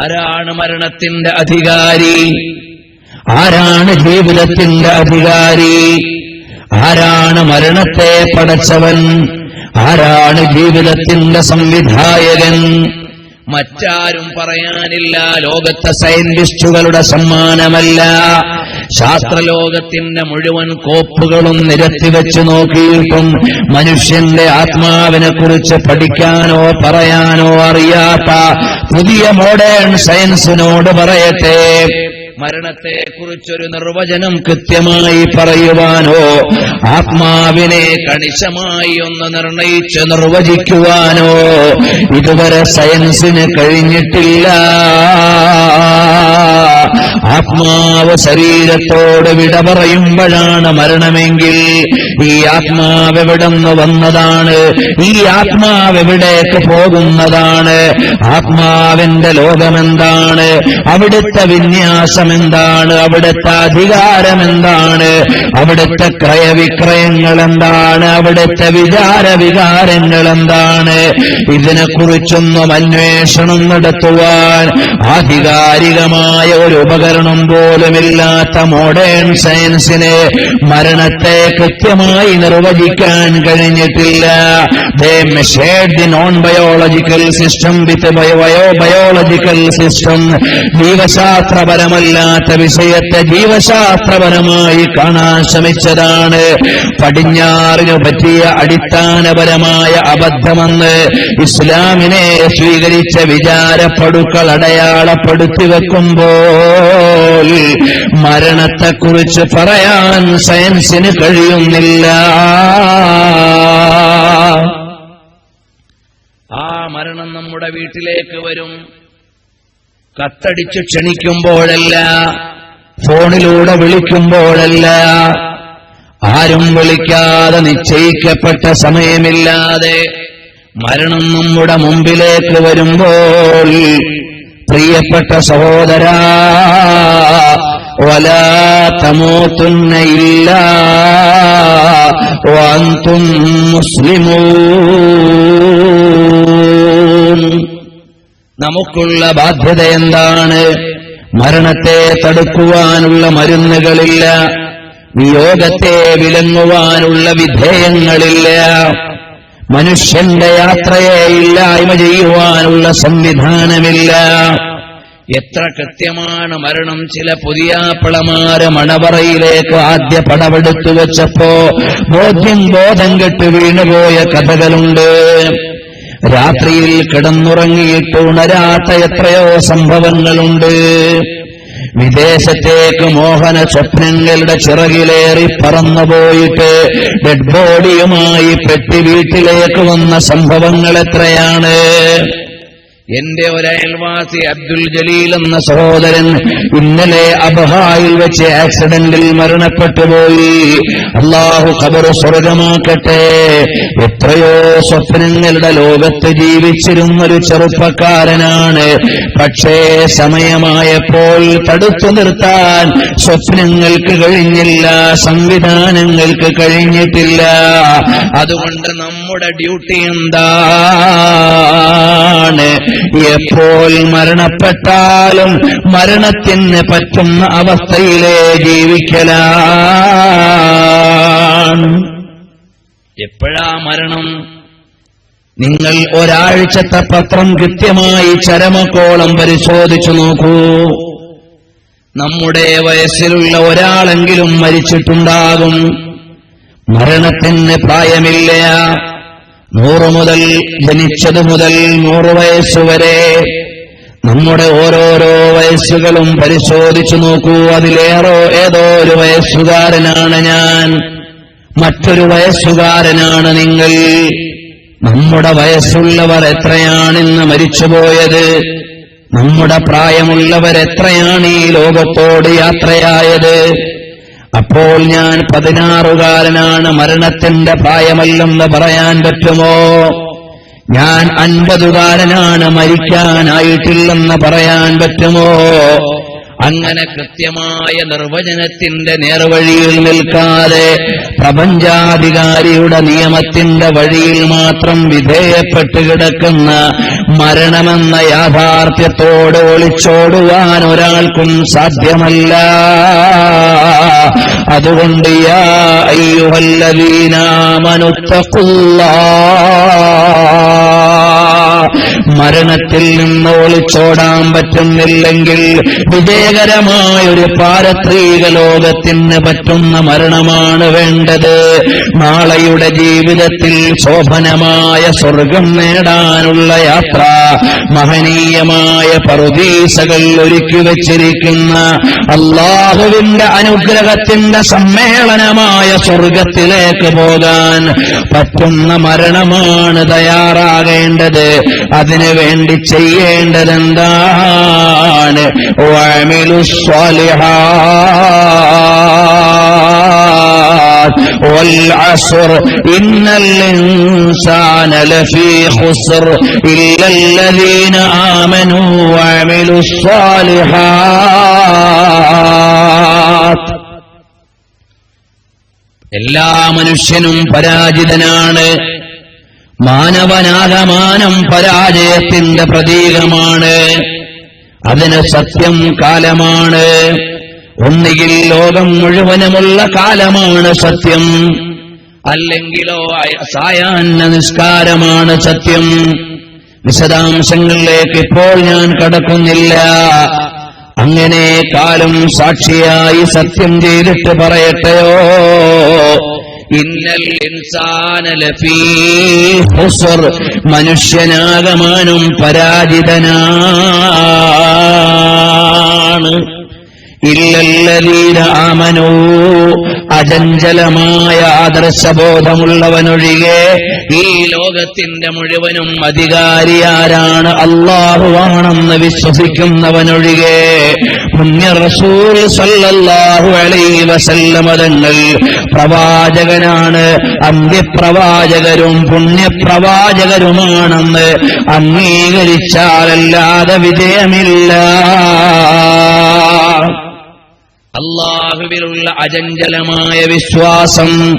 ആരാണ് മരണത്തിന്റെ അധികാരി? ആരാണ് ജീവിതത്തിന്റെ അധികാരി? ആരാണ് മരണത്തെ പടച്ചവൻ? ആരാണ് ജീവിതത്തിന്റെ സംവിധായകൻ? മറ്റാരും പറയാനില്ല ലോകത്തെ സയന്റിസ്റ്റുകളുടെ സമ്മാനമല്ല. ശാസ്ത്രലോകത്തിന്റെ മുഴുവൻ കോപ്പുകളും നിരത്തിവെച്ച് നോക്കിയിട്ടും മനുഷ്യന്റെ ആത്മാവിനെ കുറിച്ച് പഠിക്കാനോ പറയാനോ അറിയാത്ത പുതിയ മോഡേൺ സയൻസിനോട് പറയട്ടെ. മരണത്തെ കുറിച്ചൊരു നിർവചനം കൃത്യമായി പറയുവാനോ ആത്മാവിനെ കണിശമായി ഒന്ന് നിർണയിച്ച് നിർവചിക്കുവാനോ ഇതുവരെ സയൻസിന് കഴിഞ്ഞിട്ടില്ല. ആത്മാവ് ശരീരത്തോട് വിട പറയുമ്പോഴാണ് മരണമെങ്കിൽ ഈ ആത്മാവ് എവിടെന്ന് വന്നതാണ്? ഈ ആത്മാവ് എവിടേക്ക് പോകുന്നതാണ്? ആത്മാവിന്റെ ലോകമെന്താണ്? അവിടുത്തെ വിന്യാസം എന്താണ് അവിടുത്തെ അധികാരം എന്താണ് അവിടുത്തെ ക്രയവിക്രയങ്ങൾ എന്താണ് അവിടുത്തെ വിചാര വികാരങ്ങൾ എന്താണ് ഇതിനെക്കുറിച്ചൊന്നും അന്വേഷണം നടത്തുവാൻ ആധികാരികമായ ഒരു ഉപകരണം പോലുമില്ലാത്ത മോഡേൺ സയൻസിന് മരണത്തെ കൃത്യമായി നിർവചിക്കാൻ കഴിഞ്ഞിട്ടില്ല. ദേ the non biological system with bio biological system ജീവശാസ്ത്രപരമല്ലാത്ത വിഷയത്തെ ജീവശാസ്ത്രപരമായി കാണാൻ ശ്രമിച്ചതാണ്. പടിഞ്ഞാറിനു പറ്റിയ അടിസ്ഥാനപരമായ അബദ്ധമെന്ന് ഇസ്ലാമിനെ സ്വീകരിച്ച വിചാരപ്പെടുക്കൾ അടയാളപ്പെടുത്തി വെക്കുമ്പോൾ മരണത്തെക്കുറിച്ച് പറയാൻ സയൻസിന് കഴിയുന്നില്ല. ആ മരണം നമ്മുടെ വീട്ടിലേക്ക് വരും. കത്തടിച്ച് ക്ഷണിക്കുമ്പോഴല്ല ഫോണിലൂടെ വിളിക്കുമ്പോഴല്ല ആരും വിളിക്കാതെ നിശ്ചയിക്കപ്പെട്ട സമയമില്ലാതെ മരണം നമ്മുടെ മുമ്പിലേക്ക് വരുമ്പോൾ പ്രിയപ്പെട്ട സഹോദര ولا تموتن إلا وأنتم مسلمون നമുക്കുള്ള ബാധ്യത എന്താണ് മരണത്തെ തടുക്കുവാനുള്ള മരുന്നുകളില്ല വിയോഗത്തെ വിലങ്ങുവാനുള്ള വിധേയങ്ങളില്ല മനുഷ്യന്റെ യാത്രയെ ഇല്ലായ്മ ചെയ്യുവാനുള്ള സംവിധാനമില്ല. എത്ര കൃത്യമാണ് മരണം. ചില പുതിയാപ്പിളമാര് മണവറയിലേക്ക് ആദ്യ പടവെടുത്തു വെച്ചപ്പോ ബോധ്യം ബോധം കെട്ട് വീണുപോയ കഥകളുണ്ട്. രാത്രിയിൽ കിടന്നുറങ്ങിയിട്ട് ഉണരാത്ത എത്രയോ സംഭവങ്ങളുണ്ട്. വിദേശത്തേക്ക് മോഹന സ്വപ്നങ്ങളുടെ ചിറകിലേറി പറന്നുപോയിട്ട് ഡെഡ് ബോഡിയുമായി പെട്ടി വീട്ടിലേക്ക് വന്ന സംഭവങ്ങൾ എത്രയാണ് എന്റെ ഒരു അബ്ദുൽ ജലീൽ എന്ന സഹോദരൻ ഇന്നലെ അബഹായിൽ വെച്ച് ആക്സിഡന്റിൽ മരണപ്പെട്ടു പോയി. അള്ളാഹു ഖബർ സ്വർഗമാക്കട്ടെ. എത്രയോ സ്വപ്നങ്ങളുടെ ലോകത്ത് ജീവിച്ചിരുന്നൊരു ചെറുപ്പക്കാരനാണ്. പക്ഷേ സമയമായപ്പോൾ തടുത്തു നിർത്താൻ സ്വപ്നങ്ങൾക്ക് കഴിഞ്ഞില്ല സംവിധാനങ്ങൾക്ക് കഴിഞ്ഞിട്ടില്ല. അതുകൊണ്ട് നമ്മുടെ ഡ്യൂട്ടി എന്താണ്? എപ്പോൾ മരണപ്പെട്ടാലും മരണത്തിന് പറ്റുന്ന അവസ്ഥയിലെ ജീവിക്കലാണ്. എപ്പോഴാ മരണം? നിങ്ങൾ ഒരാഴ്ചത്തെ പത്രം കൃത്യമായി ചരമക്കോളം പരിശോധിച്ചു നോക്കൂ. നമ്മുടെ വയസ്സിലുള്ള ഒരാളെങ്കിലും മരിച്ചിട്ടുണ്ടാകും. മരണത്തിന് പ്രായമില്ല. നൂറ് മുതൽ ജനിച്ചത് മുതൽ നൂറ് വയസ്സുവരെ നമ്മുടെ ഓരോരോ വയസ്സുകളും പരിശോധിച്ചു നോക്കൂ. അതിലേറോ ഏതോ ഒരു വയസ്സുകാരനാണ് ഞാൻ. മറ്റൊരു വയസ്സുകാരനാണ് നിങ്ങൾ. നമ്മുടെ വയസ്സുള്ളവർ എത്രയാണിന്ന് മരിച്ചുപോയത്? നമ്മുടെ പ്രായമുള്ളവരെത്രയാണ് ഈ ലോകത്തോട് യാത്രയായത്? അപ്പോൾ ഞാൻ പതിനാറുകാരനാണ് മരണത്തിന്റെ പ്രായമല്ലെന്ന് പറയാൻ പറ്റുമോ? ഞാൻ അൻപതുകാരനാണ് മരിക്കാനായിട്ടില്ലെന്ന് പറയാൻ പറ്റുമോ? അങ്ങനെ കൃത്യമായ നിർവചനത്തിന്റെ നേർവഴിയിൽ നിൽക്കാതെ പ്രപഞ്ചാധികാരിയുടെ നിയമത്തിന്റെ വഴിയിൽ മാത്രം വിധേയപ്പെട്ട് കിടക്കുന്ന മരണമെന്ന യാഥാർത്ഥ്യത്തോട് ഒളിച്ചോടുവാൻ ഒരാൾക്കും സാധ്യമല്ല. അതുകൊണ്ട് യാ അയ്യുഹല്ലദീനാമനുത്തഖുല്ലാ മരണത്തിൽ നിന്ന് ഒളിച്ചോടാൻ പറ്റുന്നില്ലെങ്കിൽ വിജയകരമായ ഒരു പാരത്രീക ലോകത്തിന് പറ്റുന്ന മരണമാണ് വേണ്ടത്. നാളെയുടെ ജീവിതത്തിൽ ശോഭനമായ സ്വർഗം നേടാനുള്ള യാത്ര മഹനീയമായ പറുദീസകൾ ഒരുക്കി വച്ചിരിക്കുന്ന അള്ളാഹുവിന്റെ അനുഗ്രഹത്തിന്റെ സമ്മേളനമായ സ്വർഗത്തിലേക്ക് പോകാൻ പറ്റുന്ന മരണമാണ് തയ്യാറാകേണ്ടത്. അതിനു വേണ്ടി ചെയ്യേണ്ടത് എന്താണ് والعصر إن الإنسان لفي خسر إلا الذين آمنوا وعملوا الصالحات എല്ലാ മനുഷ്യനും പരാജിതനാണ് മാനവനാകമാനം പരാജയത്തിന്റെ പ്രതീകമാണ്. അതിന് സത്യം കാലമാണ്. ഒന്നുകിൽ ലോകം മുഴുവനുമുള്ള കാലമാണ് സത്യം. അല്ലെങ്കിലോ സായാഹ്ന നിസ്കാരമാണ് സത്യം. വിശദാംശങ്ങളിലേക്ക് ഇപ്പോൾ ഞാൻ കടക്കുന്നില്ല. അങ്ങനെ കാലം സാക്ഷിയായി സത്യം ചെയ്തിട്ട് പറയട്ടെയോ? ഇന്നൽ ഇൻസാന മനുഷ്യനാകമാനും പരാജിതനാണ്. ഇല്ലല്ലതീന ആമനോ. അചഞ്ചലമായ ആദർശബോധമുള്ളവനൊഴികെ ഈ ലോകത്തിന്റെ മുഴുവനും അധികാരി ആരാണ് അള്ളാഹുവാണെന്ന് വിശ്വസിക്കുന്നവനൊഴികെ. റസൂൽ സല്ലല്ലാഹു അലൈഹി വസല്ലമ തങ്ങൾ പ്രവാചകനാണ്. അന്ത്യപ്രവാചകരും പുണ്യപ്രവാചകരുമാണെന്ന് അംഗീകരിച്ചാലല്ലാതെ വിജയമില്ല. അള്ളാഹുവിലുള്ള അചഞ്ചലമായ വിശ്വാസം.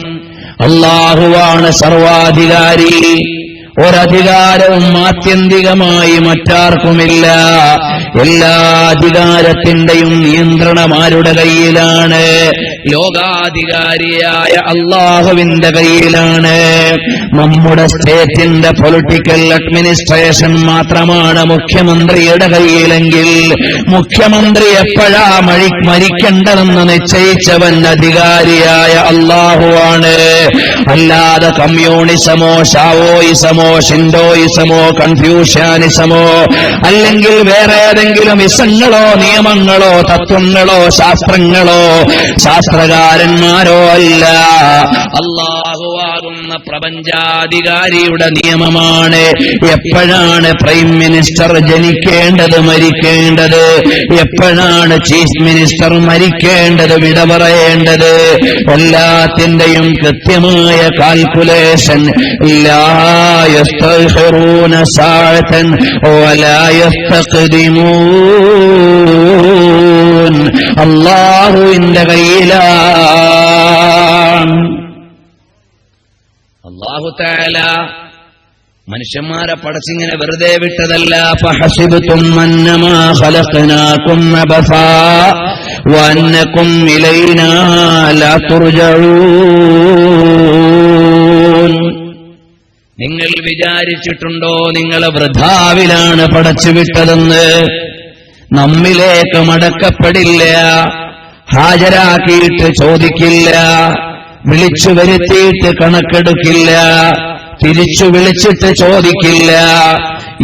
അള്ളാഹുവാണ് സർവാധികാരി. ഒരധികാരവും ആത്യന്തികമായി മറ്റാർക്കുമില്ല. എല്ലാ അധികാരത്തിന്റെയും നിയന്ത്രണമാരുടെ കയ്യിലാണ്. ലോകാധികാരിയായ അള്ളാഹുവിന്റെ കയ്യിലാണ്. നമ്മുടെ സ്റ്റേറ്റിന്റെ പൊളിറ്റിക്കൽ അഡ്മിനിസ്ട്രേഷൻ മാത്രമാണ് മുഖ്യമന്ത്രിയുടെ കയ്യിലെങ്കിൽ. മുഖ്യമന്ത്രി എപ്പോഴാ മഴി മരിക്കേണ്ടതെന്ന് നിശ്ചയിച്ചവൻ അധികാരിയായ അള്ളാഹുവാണ്. അല്ലാതെ കമ്മ്യൂണിസമോ ഷാവോയിസമോ ഷിൻഡോയിസമോ കൺഫ്യൂഷ്യാനിസമോ അല്ലെങ്കിൽ വേറെ ഏതെങ്കിലും ഇസങ്ങളോ നിയമങ്ങളോ തത്വങ്ങളോ ശാസ്ത്രങ്ങളോ? ശാസ്ത്രകാരന്മാരോ അല്ല. അള്ളാഹുവാകുന്ന പ്രപഞ്ചാധികാരിയുടെ നിയമമാണ്. എപ്പോഴാണ് പ്രൈം മിനിസ്റ്റർ ജനിക്കേണ്ടത് മരിക്കേണ്ടത്? എപ്പോഴാണ് ചീഫ് മിനിസ്റ്റർ മരിക്കേണ്ടത് വിട പറയേണ്ടത്? എല്ലാത്തിന്റെയും കൃത്യമായ കാൽക്കുലേഷൻ ലായസ്തൂന يستقدمون. الله إن കയ്യിലാണ് അള്ളാഹു താല മനുഷ്യന്മാരെ പടച്ചിങ്ങനെ വെറുതെ വിട്ടതല്ല. ഖലഖനാകും അബസാ. നിങ്ങൾ വിചാരിച്ചിട്ടുണ്ടോ നിങ്ങൾ വൃഥാവിലാണ് പടച്ചുവിട്ടതെന്ന്? നമ്മിലേക്ക് മടക്കപ്പെടില്ല. ഹാജരാക്കിയിട്ട് ചോദിക്കില്ല. വിളിച്ചു വരുത്തിയിട്ട് കണക്കെടുക്കില്ല. തിരിച്ചു വിളിച്ചിട്ട് ചോദിക്കില്ല.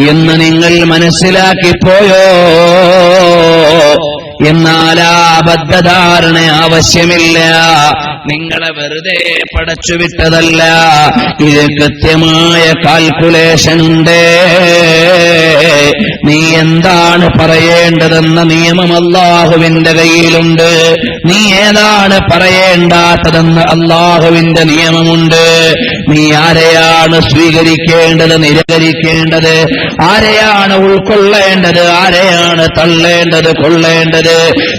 എന്ന് നിങ്ങൾ മനസ്സിലാക്കിപ്പോയോ? എന്നാൽ ആ ബദ്ധധാരണ ആവശ്യമില്ല. നിങ്ങളെ വെറുതെ പടച്ചുവിട്ടതല്ല. ഇത് കൃത്യമായ കാൽക്കുലേഷൻ ഉണ്ട്. നീ എന്താണ് പറയേണ്ടതെന്ന നിയമം അള്ളാഹുവിന്റെ കയ്യിലുണ്ട്. നീ ഏതാണ് പറയേണ്ടാത്തതെന്ന് അള്ളാഹുവിന്റെ നിയമമുണ്ട്. നീ ആരെയാണ് സ്വീകരിക്കേണ്ടത് നിരകരിക്കേണ്ടത്? ആരെയാണ് ഉൾക്കൊള്ളേണ്ടത്? ആരെയാണ് തള്ളേണ്ടത് കൊള്ളേണ്ടത്?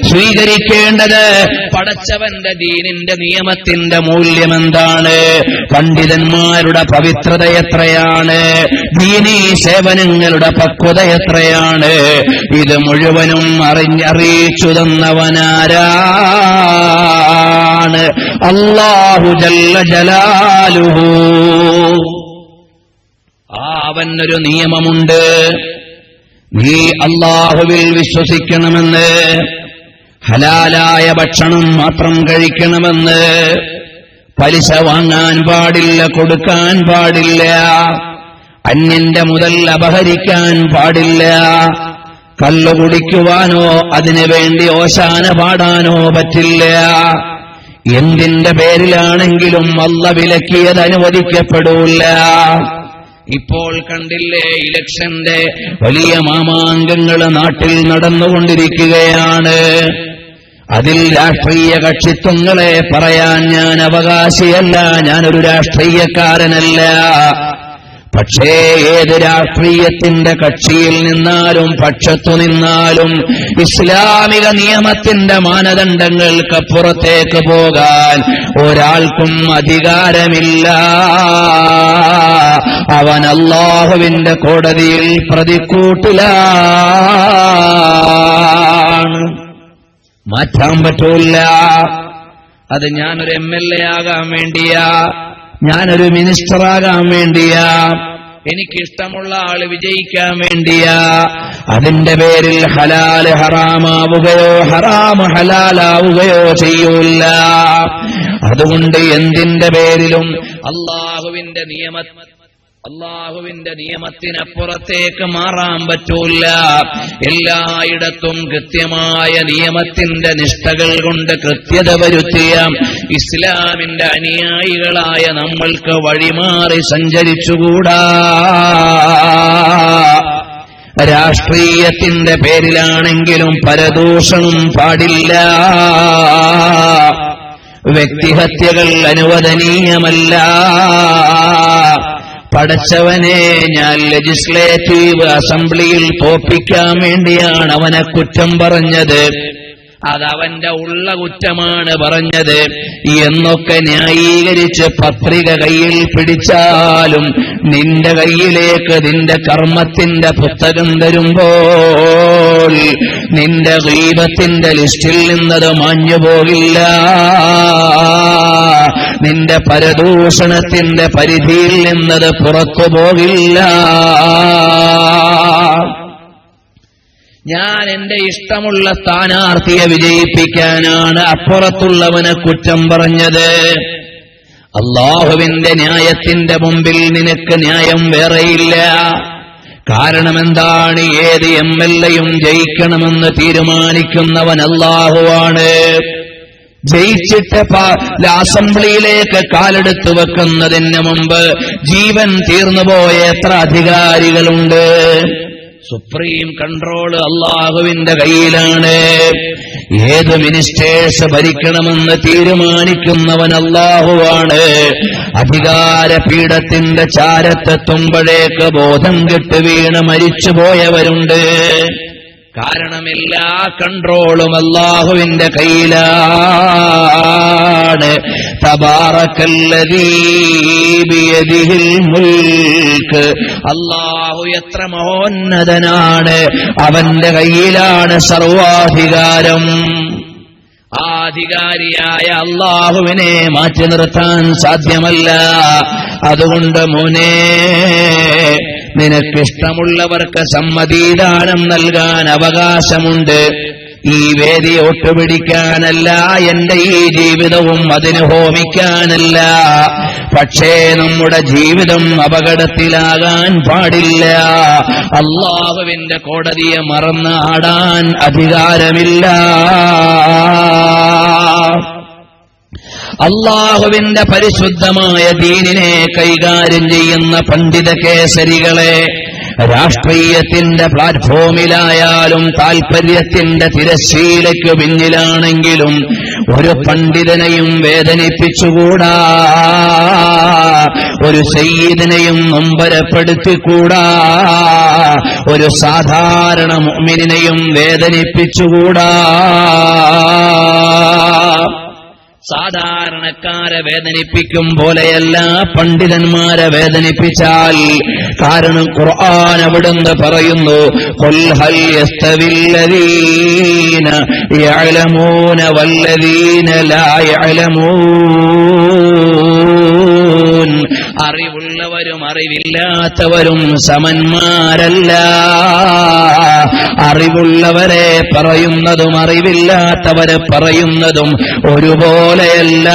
സ്വീകരിക്കേണ്ടത് പടച്ചവന്റെ ദീനിന്റെ നിയമത്തിന്റെ മൂല്യം എന്താണ് പണ്ഡിതന്മാരുടെ പവിത്രത എത്രയാണ്? ദീനീ സേവനങ്ങളുടെ പക്വത എത്രയാണ്? ഇത് മുഴുവനും അറിഞ്ഞറിയിച്ചു തന്നവനാരാണ് അള്ളാഹു ജല്ല ജലാലുഹു. ആ അവനൊരു നിയമമുണ്ട്. നീ അള്ളാഹുവിൽ വിശ്വസിക്കണമെന്ന് ഹലാലായ ഭക്ഷണം മാത്രം കഴിക്കണമെന്ന് പലിശ വാങ്ങാൻ പാടില്ല കൊടുക്കാൻ പാടില്ല അന്യന്റെ മുതൽ അപഹരിക്കാൻ പാടില്ല കല്ലു കുടിക്കുവാനോ അതിനു വേണ്ടി ഓശാന പാടാനോ പറ്റില്ല. എന്തിന്റെ പേരിലാണെങ്കിലും അല്ല വിലക്കിയത് അനുവദിക്കപ്പെടൂല്ല ഇപ്പോൾ കണ്ടില്ലേ ഇലക്ഷന്റെ വലിയ മാമാങ്കങ്ങൾ നാട്ടിൽ നടന്നുകൊണ്ടിരിക്കുകയാണ്. അതിൽ രാഷ്ട്രീയ കക്ഷിത്വങ്ങളെ പറയാൻ ഞാൻ അവകാശിയല്ല ഞാനൊരു രാഷ്ട്രീയക്കാരനല്ല. പക്ഷേ ഏത് രാഷ്ട്രീയത്തിന്റെ കക്ഷിയിൽ നിന്നാലും പക്ഷത്തു നിന്നാലും ഇസ്ലാമിക നിയമത്തിന്റെ മാനദണ്ഡങ്ങൾക്കപ്പുറത്തേക്ക് പോകാൻ ഒരാൾക്കും അധികാരമില്ല. അവൻ അള്ളാഹുവിന്റെ കോടതിയിൽ പ്രതിക്കൂട്ടിലാണ്. മാറ്റാൻ പറ്റൂല അത് ഞാനൊരു എം എൽ എ ആകാൻ വേണ്ടിയാ. ഞാനൊരു മിനിസ്റ്ററാകാൻ വേണ്ടിയാ. എനിക്കിഷ്ടമുള്ള ആൾ വിജയിക്കാൻ വേണ്ടിയാ. അതിന്റെ പേരിൽ ഹലാൽ ഹറാമാവുകയോ ഹറാമ് ഹലാലാവുകയോ ചെയ്യൂല അതുകൊണ്ട് എന്തിന്റെ പേരിലും അള്ളാഹുവിന്റെ നിയമ അള്ളാഹുവിന്റെ നിയമത്തിനപ്പുറത്തേക്ക് മാറാൻ പറ്റൂല. എല്ലായിടത്തും കൃത്യമായ നിയമത്തിന്റെ നിഷ്ഠകൾ കൊണ്ട് കൃത്യത വരുത്തിയ. ഇസ്ലാമിന്റെ അനുയായികളായ നമ്മൾക്ക് വഴിമാറി സഞ്ചരിച്ചുകൂടാ. രാഷ്ട്രീയത്തിന്റെ പേരിലാണെങ്കിലും പരദൂഷണം പാടില്ല. വ്യക്തിഹത്യകൾ അനുവദനീയമല്ല. പടച്ചവനെ ഞാൻ ലെജിസ്ലേറ്റീവ് അസംബ്ലിയിൽ തോപ്പിക്കാൻ വേണ്ടിയാണ് അവനെ കുറ്റം പറഞ്ഞത്. അതവന്റെ ഉള്ള കുറ്റമാണ് പറഞ്ഞത്. എന്നൊക്കെ ന്യായീകരിച്ച് പത്രിക കയ്യിൽ പിടിച്ചാലും നിന്റെ കയ്യിലേക്ക് നിന്റെ കർമ്മത്തിന്റെ പുസ്തകം നിന്റെ ദീപത്തിന്റെ ലിസ്റ്റിൽ നിന്നത് മാഞ്ഞു പോകില്ല. നിന്റെ പരദൂഷണത്തിന്റെ പരിധിയിൽ നിന്നത് പുറത്തു പോകില്ല. ഞാൻ എന്റെ ഇഷ്ടമുള്ള സ്ഥാനാർത്ഥിയെ വിജയിപ്പിക്കാനാണ് അപ്പുറത്തുള്ളവനെ കുറ്റം പറഞ്ഞത്. അള്ളാഹുവിന്റെ ന്യായത്തിന്റെ മുമ്പിൽ നിനക്ക് ന്യായം വേറെയില്ല. കാരണം എന്താണ് ഏത് എം എൽ എയും ജയിക്കണമെന്ന് തീരുമാനിക്കുന്നവൻ അല്ലാഹുവാണ് ജയിച്ചിട്ട് അസംബ്ലിയിലേക്ക് കാലെടുത്ത് വെക്കുന്നതിന് മുമ്പ് ജീവൻ തീർന്നുപോയ എത്ര അധികാരികളുണ്ട്? സുപ്രീം കൺട്രോൾ അള്ളാഹുവിന്റെ കയ്യിലാണ്. ഏത് മിനിസ്റ്റേഴ്സ് ഭരിക്കണമെന്ന് തീരുമാനിക്കുന്നവൻ അള്ളാഹുവാണ് അധികാര പീഠത്തിന്റെ ചാരത്തെത്തുമ്പോഴേക്ക് ബോധം കെട്ട് വീണ് മരിച്ചുപോയവരുണ്ട്. കാരണം എല്ലാ കൺട്രോളും അള്ളാഹുവിന്റെ കയ്യിലാണ്. തബാറക്കല്ലദീ ബിയദിഹിൽ മുൽക്ക്. അല്ലാഹു എത്ര മഹോന്നതനാണ്. അവന്റെ കയ്യിലാണ് സർവാധികാരം. ആ അധികാരിയായ അള്ളാഹുവിനെ മാറ്റി നിർത്താൻ സാധ്യമല്ല. അതുകൊണ്ട് മോനെ നിനക്കിഷ്ടമുള്ളവർക്ക് സമ്മതിദാനം നൽകാൻ അവകാശമുണ്ട്. ഈ വേദി ഒട്ടുപിടിക്കാനല്ല എന്റെ ഈ ജീവിതവും അതിന് ഹോമിക്കാനല്ല. പക്ഷേ നമ്മുടെ ജീവിതം അപകടത്തിലാകാൻ പാടില്ല. അള്ളാഹുവിന്റെ കോടതിയെ മറന്ന് ആടാൻ അധികാരമില്ല. അള്ളാഹുവിന്റെ പരിശുദ്ധമായ ദീനിനെ കൈകാര്യം ചെയ്യുന്ന പണ്ഡിത കേസരികളെ രാഷ്ട്രീയത്തിന്റെ പ്ലാറ്റ്ഫോമിലായാലും താൽപര്യത്തിന്റെ തിരശ്ശീലയ്ക്ക് പിന്നിലാണെങ്കിലും ഒരു പണ്ഡിതനെയും വേദനിപ്പിച്ചുകൂടാ. ഒരു സയ്യിദിനെയും നൊമ്പരപ്പെടുത്തിക്കൂടാ. ഒരു സാധാരണ മുഅ്മിനിനെയും വേദനിപ്പിച്ചുകൂടാ. സാധാരണക്കാരെ വേദനിപ്പിക്കും പോലെയല്ല പണ്ഡിതന്മാരെ വേദനിപ്പിച്ചാൽ കാരണം ഖുർആൻ അവിടുന്ന് പറയുന്നു "ഖുൽ ഹൽ യസ്തവില്ലദീന യഅലമൂന വല്ലദീന ലാ യഅലമൂൻ. അറിവുള്ളവരും അറിവില്ലാത്തവരും സമന്മാരല്ല. അറിവുള്ളവരെ പറയുന്നതും അറിവില്ലാത്തവരെ പറയുന്നതും ഒരുപോലെയല്ല.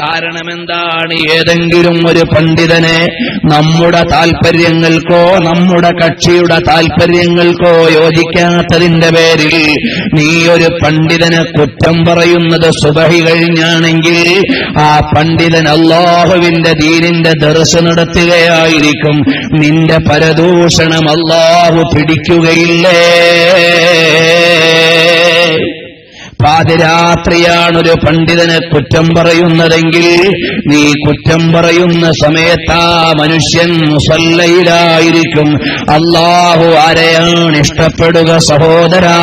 കാരണം എന്താണ് ഏതെങ്കിലും ഒരു പണ്ഡിതനെ നമ്മുടെ താൽപര്യങ്ങൾക്കോ നമ്മുടെ കക്ഷിയുടെ താൽപര്യങ്ങൾക്കോ യോജിക്കാത്തതിന്റെ പേരിൽ നീ ഒരു പണ്ഡിതനെ കുറ്റം പറയുന്നത് സുബഹി കഴിഞ്ഞാണെങ്കിൽ ആ പണ്ഡിതൻ അള്ളാഹുവിന്റെ ദീനിന്റെ ദർശ നടത്തുകയായിരിക്കും. നിന്റെ പരദൂഷണം അള്ളാഹു പിടിക്കുകയില്ലേ? പാതിരാത്രിയാണ് ഒരു പണ്ഡിതനെ കുറ്റം പറയുന്നതെങ്കിൽ നീ കുറ്റം പറയുന്ന സമയത്താ മനുഷ്യൻ മുസല്ലയിലായിരിക്കും. അള്ളാഹു ആരെയാണ് ഇഷ്ടപ്പെടുക സഹോദരാ?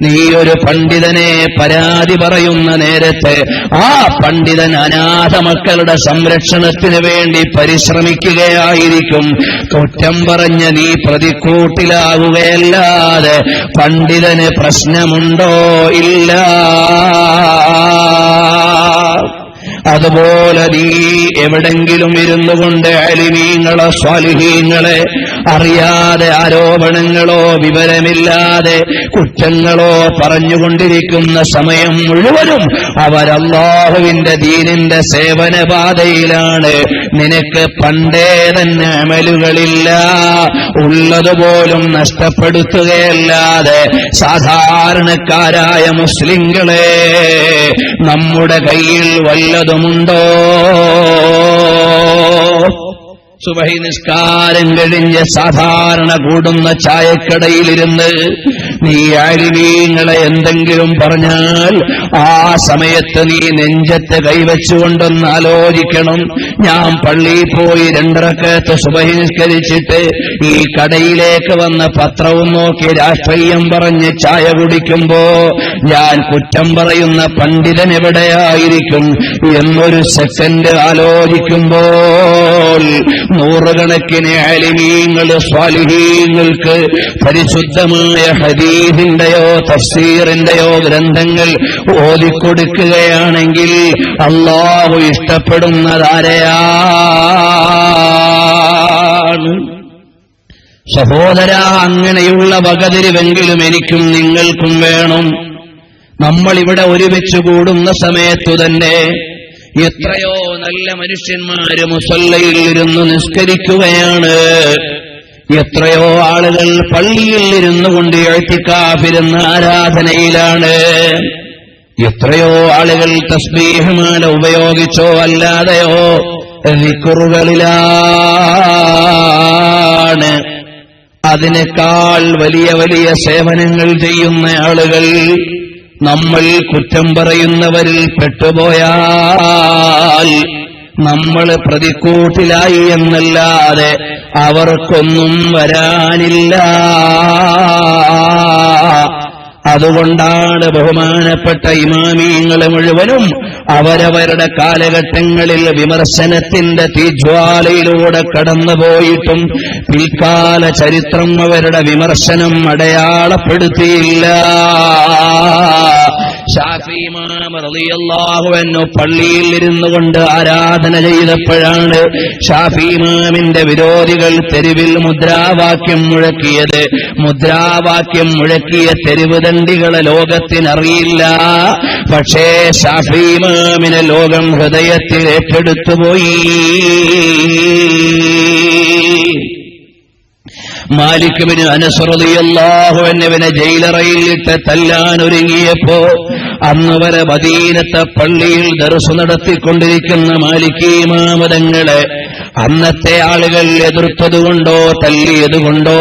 നീ ഒരു പണ്ഡിതനെ പരാതി പറയുന്ന നേരത്തെ ആ പണ്ഡിതൻ അനാഥ മക്കളുടെ സംരക്ഷണത്തിന് വേണ്ടി പരിശ്രമിക്കുകയായിരിക്കും. കുറ്റം പറഞ്ഞ നീ പ്രതിക്കൂട്ടിലാവുകയല്ലാതെ പണ്ഡിതന് പ്രശ്നമുണ്ടോ ഇല്ല അതുപോലെ നീ എവിടെങ്കിലും ഇരുന്നു കൊണ്ട് അലിമീങ്ങളെ സ്വാലിഹീങ്ങളെ അറിയാതെ ആരോപണങ്ങളോ വിവരമില്ലാതെ കുറ്റങ്ങളോ പറഞ്ഞുകൊണ്ടിരിക്കുന്ന സമയം മുഴുവനും അവരല്ലാഹുവിന്റെ ദീനിന്റെ സേവനപാതയിലാണ്. നിനക്ക് പണ്ടേ തന്നെ അമലുകളില്ല ഉള്ളതുപോലും നഷ്ടപ്പെടുത്തുകയല്ലാതെ സാധാരണക്കാരായ മുസ്ലിങ്ങളെ നമ്മുടെ കയ്യിൽ വല്ലതുമുണ്ടോ സുബഹി നിസ്കാരം കഴിഞ്ഞ് സാധാരണ കൂടുന്ന ചായക്കടയിലിരുന്ന് നീ അരിവീങ്ങളെ എന്തെങ്കിലും പറഞ്ഞാൽ ആ സമയത്ത് നീ നെഞ്ചത്ത് കൈവച്ചുകൊണ്ടൊന്ന് ആലോചിക്കണം. ഞാൻ പള്ളിയിൽ പോയി രണ്ടരക്കത്ത് സുബഹി നിസ്കരിച്ചിട്ട് ഈ കടയിലേക്ക് വന്ന പത്രവും നോക്കി രാഷ്ട്രീയം പറഞ്ഞ് ചായ കുടിക്കുമ്പോ ഞാൻ കുറ്റം പറയുന്ന പണ്ഡിതൻ എവിടെയായിരിക്കും എന്നൊരു സെക്കൻഡ് ആലോചിക്കുമ്പോൾ നൂറുകണക്കിന് അലിമീങ്ങൾ സ്വാലിഹീങ്ങൾക്ക് പരിശുദ്ധമായ ഹദീഫിന്റെയോ തഫ്സീറിന്റെയോ ഗ്രന്ഥങ്ങൾ ഓതിക്കൊടുക്കുകയാണെങ്കിൽ അള്ളാഹു ഇഷ്ടപ്പെടുന്നതാരെയാണ്? സഹോദര അങ്ങനെയുള്ള വകതിരിവെങ്കിലും എനിക്കും നിങ്ങൾക്കും വേണം. നമ്മളിവിടെ ഒരുമിച്ച് കൂടുന്ന സമയത്തു തന്നെ എത്രയോ നല്ല മനുഷ്യന്മാര് മുസല്ലയിൽ ഇരുന്ന് നിസ്കരിക്കുകയാണ്. എത്രയോ ആളുകൾ പള്ളിയിൽ ഇരുന്നു കൊണ്ട് എഴുത്തിക്കാഫിരുന്ന ആരാധനയിലാണ്. എത്രയോ ആളുകൾ തസ്ബീഹമാല ഉപയോഗിച്ചോ അല്ലാതെയോ വിക്കുറുകളിലാണ് അതിനേക്കാൾ വലിയ വലിയ സേവനങ്ങൾ ചെയ്യുന്ന ആളുകൾ നമ്മൾ കുറ്റം പറയുന്നവരിൽ പെട്ടുപോയാൽ നമ്മൾ പ്രതിക്കൂട്ടിലായി എന്നല്ലാതെ അവർക്കൊന്നും വരാനില്ല. അതുകൊണ്ടാണ് ബഹുമാനപ്പെട്ട ഇമാമീങ്ങളെ മുഴുവനും അവരവരുടെ കാലഘട്ടങ്ങളിൽ വിമർശനത്തിന്റെ തീജ്വാലയിലൂടെ കടന്നുപോയിട്ടും പിൽക്കാല ചരിത്രം അവരുടെ വിമർശനം അടയാളപ്പെടുത്തിയില്ല. ഷാഫിമാമറിയാഹുവെന്നു പള്ളിയിൽ ഇരുന്നു കൊണ്ട് ആരാധന ചെയ്തപ്പോഴാണ് ഷാഫിമാമിന്റെ വിരോധികൾ തെരുവിൽ മുദ്രാവാക്യം മുഴക്കിയത്. മുദ്രാവാക്യം മുഴക്കിയ തെരുവ് ദണ്ഡികളെ ലോകത്തിനറിയില്ല. പക്ഷേ ഷാഫിമാമിനെ ലോകം ഹൃദയത്തിൽ ഏറ്റെടുത്തുപോയി. മാലിക്കുവിന് അനുസൃതിയല്ലാഹു എന്നിവനെ ജയിലറയിലിട്ട് തല്ലാൻ ഒരുങ്ങിയപ്പോ അന്ന് വരെ മദീനത്തെ പള്ളിയിൽ ദർശു നടത്തിക്കൊണ്ടിരിക്കുന്ന മാലിക്കീമാമതങ്ങളെ അന്നത്തെ ആളുകൾ എതിർത്തതുകൊണ്ടോ തല്ലിയതുകൊണ്ടോ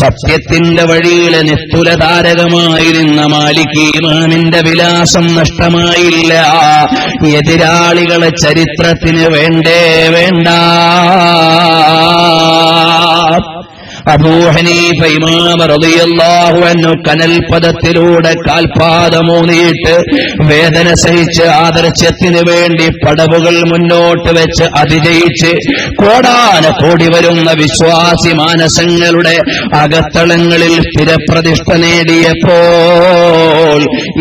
സത്യത്തിന്റെ വഴിയിലെ നിസ്തുലതാരകമായിരുന്ന മാലിക്കീമാമിന്റെ വിലാസം നഷ്ടമായില്ല. എതിരാളികളെ ചരിത്രത്തിന് വേണ്ടേ വേണ്ട. റളിയല്ലാഹു അൻഹു കനൽപദത്തിലൂടെ കാൽപാദമൂന്നിയിട്ട് വേദന സഹിച്ച് ആദർശത്തിന് വേണ്ടി പടവുകൾ മുന്നോട്ട് വെച്ച് അതിജയിച്ച് കോടാന കോടി വരുന്ന വിശ്വാസി മാനസങ്ങളുടെ അകത്തളങ്ങളിൽ സ്ഥിരപ്രതിഷ്ഠ നേടിയപ്പോൾ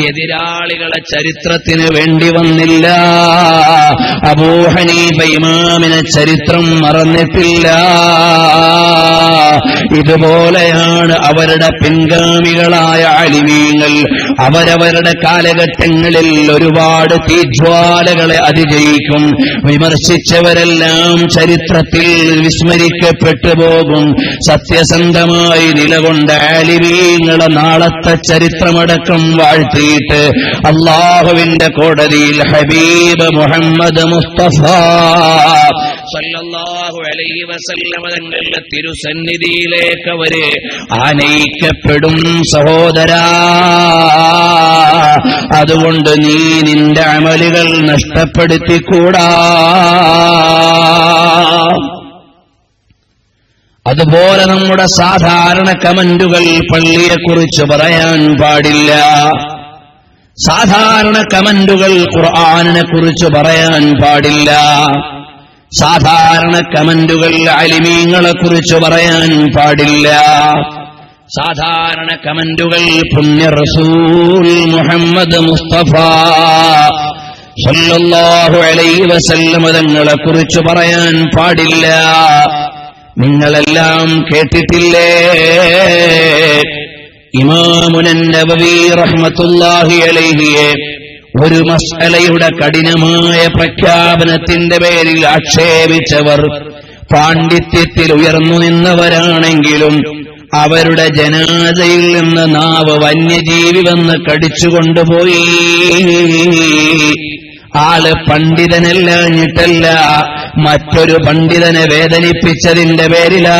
എതിരാളികളെ ചരിത്രത്തിന് വേണ്ടി വന്നില്ല. അബൂഹനീഫ ഇമാമിനെ ചരിത്രം മറന്നിട്ടില്ല. ഇതുപോലെയാണ് അവരുടെ പിൻഗാമികളായ അലിമീങ്ങൾ. അവരവരുടെ കാലഘട്ടങ്ങളിൽ ഒരുപാട് തീജ്വാലകളെ അതിജയിക്കും. വിമർശിച്ചവരെല്ലാം ചരിത്രത്തിൽ വിസ്മരിക്കപ്പെട്ടു പോകും. സത്യസന്ധമായി നിലകൊണ്ട ആലിമീങ്ങളെ നാളത്തെ ചരിത്രമടക്കം വാഴ്ത്തിയിട്ട് അള്ളാഹുവിന്റെ കോടതിയിൽ ഹബീബ് മുഹമ്മദ് മുസ്തഫ. സല്ലല്ലാഹു അലൈഹി തങ്ങളുടെ തിരുസന്നിധിയിലേക്ക് അവർ ആനയിക്കപ്പെടും സഹോദരാ. അതുകൊണ്ട് നീ നിന്റെ അമലുകൾ നഷ്ടപ്പെടുത്തിക്കൂടാ. അതുപോലെ നമ്മുടെ സാധാരണ കമന്റുകൾ പള്ളിയെക്കുറിച്ച് പറയാൻ പാടില്ല. സാധാരണ കമന്റുകൾ ഖുർആാനിനെ കുറിച്ച് പറയാൻ പാടില്ല. സാധാരണ കമന്റുകൾ അലിമീങ്ങളെ കുറിച്ച് പറയാൻ പാടില്ല. സാധാരണ കമന്റുകൾ പുണ്യ റസൂൽ മുഹമ്മദ് മുസ്തഫ സല്ലല്ലാഹു അലൈഹി വസല്ലം തങ്ങളെ കുറിച്ച് പറയാൻ പാടില്ല. നിങ്ങളെല്ലാം കേട്ടിട്ടില്ലേ? ഇമാമുനൻ നബവി റഹ്മത്തുല്ലാഹി അലൈഹിയെ ഒരു മസലയുടെ കഠിനമായ പ്രഖ്യാപനത്തിന്റെ പേരിൽ ആക്ഷേപിച്ചവർ പാണ്ഡിത്യത്തിൽ ഉയർന്നു നിന്നവരാണെങ്കിലും അവരുടെ ജനാദയിൽ നിന്ന് നാവ് വന്യജീവി വന്ന് കടിച്ചുകൊണ്ടുപോയി. ആൾ പണ്ഡിതനല്ലാഞ്ഞിട്ടല്ല മറ്റൊരു പണ്ഡിതനെ വേദനിപ്പിച്ചതിന്റെ പേരിലാ.